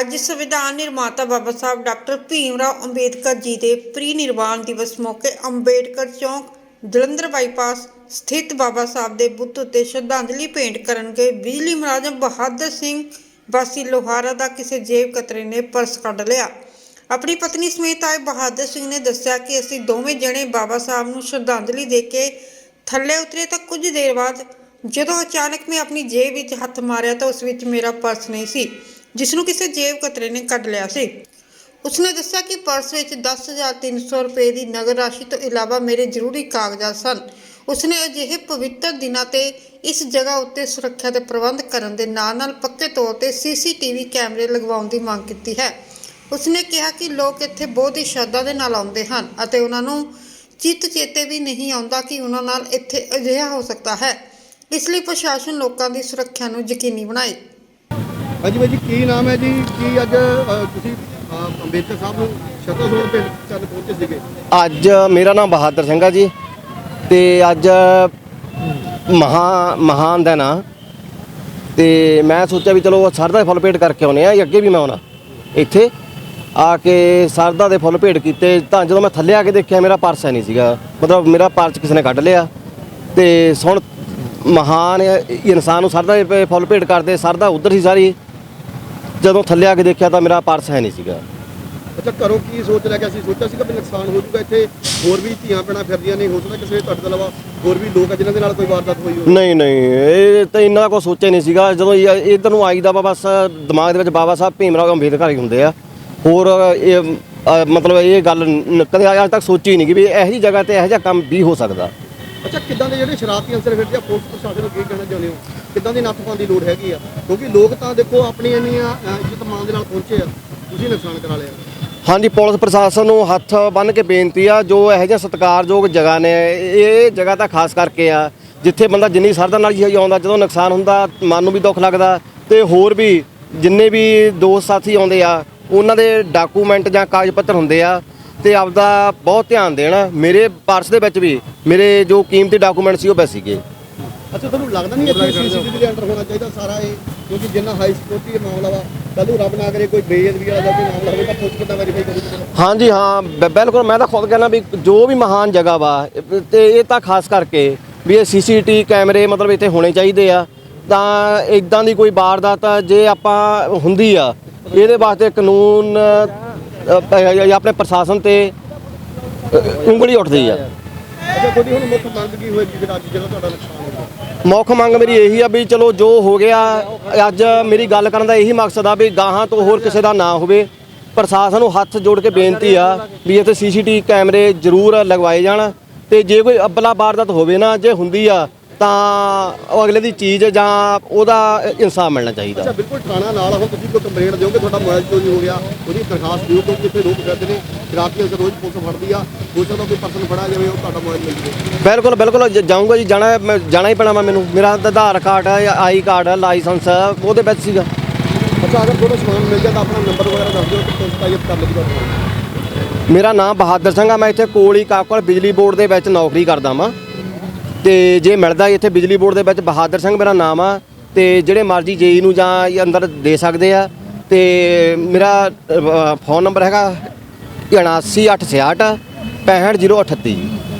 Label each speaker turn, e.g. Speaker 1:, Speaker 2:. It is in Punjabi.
Speaker 1: ਅੱਜ ਸੰਵਿਧਾਨ ਨਿਰਮਾਤਾ ਬਾਬਾ ਸਾਹਿਬ ਡਾਕਟਰ ਭੀਮ ਰਾਓ ਅੰਬੇਦਕਰ ਜੀ ਦੇ ਪ੍ਰੀ ਨਿਰਵਾਣ ਦਿਵਸ ਮੌਕੇ ਅੰਬੇਦਕਰ ਚੌਂਕ, ਜਲੰਧਰ ਬਾਈਪਾਸ ਸਥਿਤ ਬਾਬਾ ਸਾਹਿਬ ਦੇ ਬੁੱਤ ਉੱਤੇ ਸ਼ਰਧਾਂਜਲੀ ਭੇਂਟ ਕਰਨ ਗਏ ਬਿਜਲੀ ਮੁਲਾਜ਼ਮ ਬਹਾਦਰ ਸਿੰਘ ਵਾਸੀ ਲੋਹਾਰਾ ਦਾ ਕਿਸੇ ਜੇਬ ਕਤਰੇ ਨੇ ਪਰਸ ਕੱਢ ਲਿਆ। ਆਪਣੀ ਪਤਨੀ ਸਮੇਤ ਆਏ ਬਹਾਦਰ ਸਿੰਘ ਨੇ ਦੱਸਿਆ ਕਿ ਅਸੀਂ ਦੋਵੇਂ ਜਣੇ ਬਾਬਾ ਸਾਹਿਬ ਨੂੰ ਸ਼ਰਧਾਂਜਲੀ ਦੇ ਕੇ ਥੱਲੇ ਉਤਰੇ ਤਾਂ ਕੁਝ ਦੇਰ ਬਾਅਦ ਜਦੋਂ ਅਚਾਨਕ ਮੈਂ ਆਪਣੀ ਜੇਬ ਵਿੱਚ ਹੱਥ ਮਾਰਿਆ ਤਾਂ ਉਸ ਵਿੱਚ ਮੇਰਾ ਪਰਸ ਨਹੀਂ ਸੀ। ਜਿਸ ਨੂੰ ਕਿਸੇ ਜੇਬ ਕਤਰੇ ਨੇ ਕੱਢ ਲਿਆ ਸੀ। ਉਸਨੇ ਦੱਸਿਆ ਕਿ ਪਰਸ ਵਿੱਚ 10300 ਰੁਪਏ ਦੀ ਨਗਦ ਰਾਸ਼ੀ ਤੋਂ ਇਲਾਵਾ ਮੇਰੇ ਜ਼ਰੂਰੀ ਕਾਗਜ਼ਾਤ ਸਨ। ਉਸਨੇ ਅਜਿਹੇ ਪਵਿੱਤਰ ਦਿਨਾਂ ਤੇ ਇਸ ਜਗ੍ਹਾ ਉੱਤੇ ਸੁਰੱਖਿਆ ਦੇ ਪ੍ਰਬੰਧ ਕਰਨ ਦੇ ਨਾਲ-ਨਾਲ ਪੱਕੇ ਤੌਰ ਤੇ ਸੀਸੀਟੀਵੀ ਕੈਮਰੇ ਲਗਵਾਉਣ ਦੀ ਮੰਗ ਕੀਤੀ ਹੈ। ਉਸਨੇ ਕਿਹਾ ਕਿ ਲੋਕ ਇੱਥੇ ਬਹੁਤ ਹੀ ਸ਼ਰਧਾ ਦੇ ਨਾਲ ਆਉਂਦੇ ਹਨ ਅਤੇ ਉਹਨਾਂ ਨੂੰ ਚਿੱਤ ਚੇਤੇ ਵੀ ਨਹੀਂ ਆਉਂਦਾ ਕਿ ਉਹਨਾਂ ਨਾਲ ਇੱਥੇ ਅਜਿਹਾ ਹੋ ਸਕਦਾ ਹੈ। ਇਸ ਲਈ ਪ੍ਰਸ਼ਾਸਨ ਲੋਕਾਂ ਦੀ ਸੁਰੱਖਿਆ ਨੂੰ ਯਕੀਨੀ ਬਣਾਏ।
Speaker 2: ਹਾਂਜੀ ਬਾਈ ਜੀ ਕੀ ਨਾਮ ਹੈ ਜੀ? ਕੀ ਅੱਜ ਅ, ਤੁਸੀਂ ਅ, ਅੰਬੇਦਕਰ ਸਾਹਿਬ ਨੂੰ ਸ਼ਰਧਾ ਸੁਮਨ ਭੇਟ ਕਰਨ ਪਹੁੰਚੇ ਸੀਗੇ?
Speaker 3: ਅੱਜ ਮੇਰਾ ਨਾਮ ਬਹਾਦਰ ਸਿੰਘ ਆ ਜੀ ਤੇ ਅੱਜ ਮਹਾ ਮਹਾਨ ਦਿਨ ਆ। ਤੇ ਮੈਂ ਸੋਚਿਆ ਵੀ ਚਲੋ ਸਰਦਾ ਦੇ ਫੁੱਲ ਭੇਟ ਕਰਕੇ ਆਉਨੇ ਆ ਅੱਗੇ ਵੀ ਮੈਂ ਆਉਣਾ। ਇੱਥੇ ਆ ਕੇ ਸਰਦਾ ਦੇ ਫੁੱਲ ਭੇਟ ਕੀਤੇ ਤਾਂ ਜਦੋਂ ਮੈਂ ਥੱਲੇ ਆ ਕੇ ਦੇਖਿਆ ਮੇਰਾ ਪਰਸ ਹੈ ਨਹੀਂ ਸੀਗਾ। ਮਤਲਬ ਮੇਰਾ ਪਰਸ ਕਿਸੇ ਨੇ ਕੱਢ ਲਿਆ ਤੇ ਹੁਣ ਮਹਾਨ ਇਨਸਾਨ ਨੂੰ ਸਰਦਾ ਦੇ ਫੁੱਲ ਭੇਟ ਕਰਦੇ ਸਰਦਾ ਉਧਰ ਸੀ ਸਾਰੀ। ਜਦੋਂ ਥੱਲੇ ਆ ਕੇ ਦੇਖਿਆ ਤਾਂ ਮੇਰਾ ਪਰਸ ਹੈ ਨਹੀਂ ਸੀਗਾ।
Speaker 2: ਅੱਛਾ ਘਰੋਂ ਕੀ ਸੋਚ ਲਿਆ ਕਿ ਅਸੀਂ ਸੋਚਿਆ ਸੀਗਾ ਵੀ ਨੁਕਸਾਨ ਹੋ ਜਾਊਗਾ ਇੱਥੇ? ਹੋਰ ਵੀ ਧੀਆਂ ਪੈਣਾ ਫਿਰਦੀਆਂ ਨੇ ਹੋ ਸਕਦਾ ਕਿਸੇ ਤੁਹਾਡੇ ਤੋਂ ਇਲਾਵਾ ਹੋਰ ਵੀ ਲੋਕ ਆ ਜਿਨ੍ਹਾਂ ਦੇ ਨਾਲ ਕੋਈ ਵਾਰਦਾਤ ਹੋਈ ਹੋਵੇ।
Speaker 3: ਨਹੀਂ ਨਹੀਂ ਇਹ ਤਾਂ ਇੰਨਾ ਕੋ ਸੋਚਿਆ ਨਹੀਂ ਸੀਗਾ। ਜਦੋਂ ਇਹ- ਇੱਧਰ ਨੂੰ ਆਈਦਾ ਵਾ ਬਸ ਦਿਮਾਗ ਦੇ ਵਿੱਚ ਬਾਬਾ ਸਾਹਿਬ ਭੀਮ ਰਾਓ ਅੰਬੇਦਕਰ ਹੀ ਹੁੰਦੇ ਆ। ਹੋਰ ਇਹ ਅ, ਮਤਲਬ ਇਹ ਗੱਲ ਨ- ਕਦੇ ਅੱਜ ਤੱਕ ਸੋਚੀ ਨਹੀਂ ਕਿ ਵੀ ਇਹੋ ਜਿਹੀ ਜਗ੍ਹਾ ਤੇ ਇਹੋ ਜਿਹਾ ਕੰਮ ਵੀ ਹੋ ਸਕਦਾ।
Speaker 2: ਅੱਛਾ, ਕਿੱਦਾਂ ਦੇ ਜਿਹੜੇ ਸ਼ਰਾਰਤੀ ਅੰਸਰ ਫਿਰਦੇ ਆ ਪੁਲਿਸ ਪ੍ਰਸ਼ਾਸਨ ਨੂੰ ਕੀ ਕਹਿਣਾ ਚਾਹੁੰਦੇ ਹੋ? ਕਿੱਦਾਂ ਦੀ ਨੱਥ ਪਾਉਣ ਦੀ ਲੋੜ ਹੈਗੀ ਆ? ਕਿਉਂਕਿ ਲੋਕ ਤਾਂ ਦੇਖੋ ਆਪਣੀ ਇੰਨੀਆਂ ਇੱਜ਼ਤ ਮਾਨ ਦੇ ਨਾਲ ਪਹੁੰਚੇ ਆ। ਤੁਸੀਂ ਨੁਕਸਾਨ ਕਰਾ ਲਿਆ।
Speaker 3: ਹਾਂਜੀ, ਪੁਲਿਸ ਪ੍ਰਸ਼ਾਸਨ ਨੂੰ ਹੱਥ ਬੰਨ੍ਹ ਕੇ ਬੇਨਤੀ ਆ, ਜੋ ਇਹੋ ਜਿਹੇ ਸਤਿਕਾਰਯੋਗ ਜਗ੍ਹਾ ਨੇ ਇਹ ਜਗ੍ਹਾ ਤਾਂ ਖਾਸ ਕਰਕੇ ਆ, ਜਿੱਥੇ ਬੰਦਾ ਜਿੰਨੀ ਸਰਦਾ ਨਾਲ ਹੀ ਆਉਂਦਾ, ਜਦੋਂ ਨੁਕਸਾਨ ਹੁੰਦਾ, ਮਨ ਨੂੰ ਵੀ ਦੁੱਖ ਲੱਗਦਾ, ਤੇ ਹੋਰ ਵੀ ਜਿੰਨੇ ਵੀ ਦੋਸਤ ਸਾਥੀ ਆਉਂਦੇ ਆ, ਉਹਨਾਂ ਦੇ ਡਾਕੂਮੈਂਟ ਜਾਂ ਕਾਗਜ਼ ਪੱਤਰ ਹੁੰਦੇ ਆ ਤੇ ਆਪਦਾ ਬਹੁਤ ਧਿਆਨ ਦੇਣ ਮੇਰੇ ਪਰਸ ਦੇ ਵਿੱਚ ਵੀ ਮੇਰੇ ਜੋ ਕੀਮਤੀ ਡਾਕੂਮੈਂਟ ਸੀ ਉਹ ਬਸ ਸੀਗੇ।
Speaker 2: ਅੱਛਾ ਤੁਹਾਨੂੰ ਲੱਗਦਾ ਨਹੀਂ ਇੱਥੇ ਸੀਸੀਟੀਵੀ ਦੇ ਅੰਡਰ ਹੋਣਾ ਚਾਹੀਦਾ ਸਾਰਾ ਇਹ? ਕਿਉਂਕਿ ਜਿੰਨਾ ਹਾਈ ਸਿਕਿਉਰਿਟੀ ਮਾਮਲਾ ਵਾ ਕੱਲ ਰੱਬ ਨਾ ਕਰੇ ਕੋਈ ਬੇਇੱਜ਼ਤੀ ਵਾਲਾ ਕੋਈ ਮਾਮਲਾ ਹੋਵੇ ਤਾਂ ਪੁਲਿਸ ਕਿੱਦਾਂ ਵੈਰੀਫਾਈ ਕਰੂਗੀ
Speaker 3: ਹਾਂਜੀ ਹਾਂ ਬਿਲਕੁਲ ਮੈਂ ਤਾਂ ਖੁਦ ਕਹਿੰਦਾ ਵੀ ਜੋ ਵੀ ਮਹਾਨ ਜਗ੍ਹਾ ਵਾ ਤੇ ਇਹ ਤਾਂ ਖਾਸ ਕਰਕੇ ਵੀ ਇਹ ਸੀਸੀਟੀ ਕੈਮਰੇ ਮਤਲਬ ਇੱਥੇ ਹੋਣੇ ਚਾਹੀਦੇ ਆ। ਤਾਂ ਇਦਾਂ ਦੀ ਕੋਈ ਵਾਰਦਾਤ ਜੇ ਆਪਾਂ ਹੁੰਦੀ ਆ ਇਹਦੇ ਵਾਸਤੇ ਕਾਨੂੰਨ ਪ- ਆਪਣੇ ਪ੍ਰਸ਼ਾਸਨ ਤੇ ਉਂਗਲੀ ਉੱਠਦੀ ਆ।
Speaker 2: ਅੱਛਾ ਤੁਹਾਡੀ ਹੁਣ ਮੁੱਖ ਮੰਗ ਕੀ ਹੋਏਗੀ ਫਿਰ ਅੱਜ ਜਿਹੜਾ ਤੁਹਾਡਾ ਨੁਕਸਾਨ ਹੋਇਆ
Speaker 3: ਮੁੱਖ ਮੰਗ ਮੇਰੀ ਇਹੀ ਆ ਵੀ ਚਲੋ ਜੋ ਹੋ ਗਿਆ ਅੱਜ ਮੇਰੀ ਗੱਲ ਕਰਨ ਦਾ ਇਹੀ ਮਕਸਦ ਆ ਵੀ ਗਾਹਾਂ ਤੋਂ ਹੋਰ ਕਿਸੇ ਦਾ ਨਾ ਹੋਵੇ। ਪ੍ਰਸ਼ਾਸਨ ਨੂੰ ਹੱਥ ਜੋੜ ਕੇ ਬੇਨਤੀ ਆ ਵੀ ਇੱਥੇ ਸੀਸੀਟੀਵੀ ਕੈਮਰੇ ਜ਼ਰੂਰ ਲਗਵਾਏ ਜਾਣ ਤੇ ਜੇ ਕੋਈ ਅਬਲਾ ਵਾਰਦਾਤ ਹੋਵੇ ਨਾ ਜੇ ਹੁੰਦੀ ਆ ਤਾਂ ਉਹ ਅਗਲੇ ਦੀ ਚੀਜ਼ ਜਾਂ ਉਹਦਾ ਇਨਸਾਫ ਮਿਲਣਾ ਚਾਹੀਦਾ।
Speaker 2: ਅੱਛਾ ਬਿਲਕੁਲ ਥਾਣਾ ਨਾਲ ਹੁਣ ਤੁਸੀਂ ਕੋਈ ਕੰਪਲੇਂਟ ਦਿਓਗੇ ਤੁਹਾਡਾ ਮੋਬਾਈਲ ਚੋਰੀ ਹੋ ਗਿਆ ਉਹਦੀ ਦਰਖਾਸਤ ਦਿਓ ਕਿਉਂਕਿ ਇੱਥੇ ਲੋਕ ਫਿਰਦੇ ਨੇ? ਸ਼ਰਾਰਤੀ ਅੰਸਰ ਰੋਜ਼ ਪੁਲਿਸ ਫੜਦੀ ਆ ਹੋ ਸਕਦਾ ਕੋਈ ਪਰਸਨ ਫੜਾ ਜਾਵੇ ਉਹ ਤੁਹਾਡਾ ਮੋਬਾਈਲ ਮਿਲ ਜਾਵੇ
Speaker 3: ਬਿਲਕੁਲ ਬਿਲਕੁਲ ਜਾਊਂਗਾ ਜੀ ਜਾਣਾ ਮੈਂ ਜਾਣਾ ਹੀ ਪੈਣਾ ਮੈਨੂੰ। ਮੇਰਾ ਤਾਂ ਆਧਾਰ ਕਾਰਡ ਹੈ ਆਈ ਕਾਰਡ ਹੈ ਲਾਇਸੈਂਸ ਹੈ ਉਹਦੇ ਵਿੱਚ ਸੀਗਾ।
Speaker 2: ਅੱਛਾ ਅਗਰ ਤੁਹਾਡਾ ਸਮਾਨ ਮਿਲ ਜਾਂਦਾ ਆਪਣਾ ਨੰਬਰ ਵਗੈਰਾ ਦੱਸ ਦਿਓ ਕਿ ਪੁਲਿਸ ਪਾਈਅਪ ਕਰ ਲੇਗੀ ਤੁਹਾਡਾ
Speaker 3: ਮੇਰਾ ਨਾਮ ਬਹਾਦਰ ਸਿੰਘ ਆ ਮੈਂ ਇੱਥੇ ਕੋਲ ਹੀ ਕਾਕਲ ਬਿਜਲੀ ਬੋਰਡ ਦੇ ਵਿੱਚ ਨੌਕਰੀ ਕਰਦਾ ਵਾਂ। ਤੇ ਜੇ ਮਿਲਦਾ ਇੱਥੇ ਬਿਜਲੀ ਬੋਰਡ ਦੇ ਵਿੱਚ, ਬਹਾਦਰ ਸਿੰਘ ਮੇਰਾ ਨਾਮ ਆ, ਤੇ ਜਿਹੜੇ ਮਰਜ਼ੀ ਜੇਈ ਨੂੰ ਜਾਂ ਅੰਦਰ ਦੇ ਸਕਦੇ ਆ। ਤੇ ਮੇਰਾ ਫੋਨ ਨੰਬਰ ਹੈਗਾ 79866 65038 ਜੀ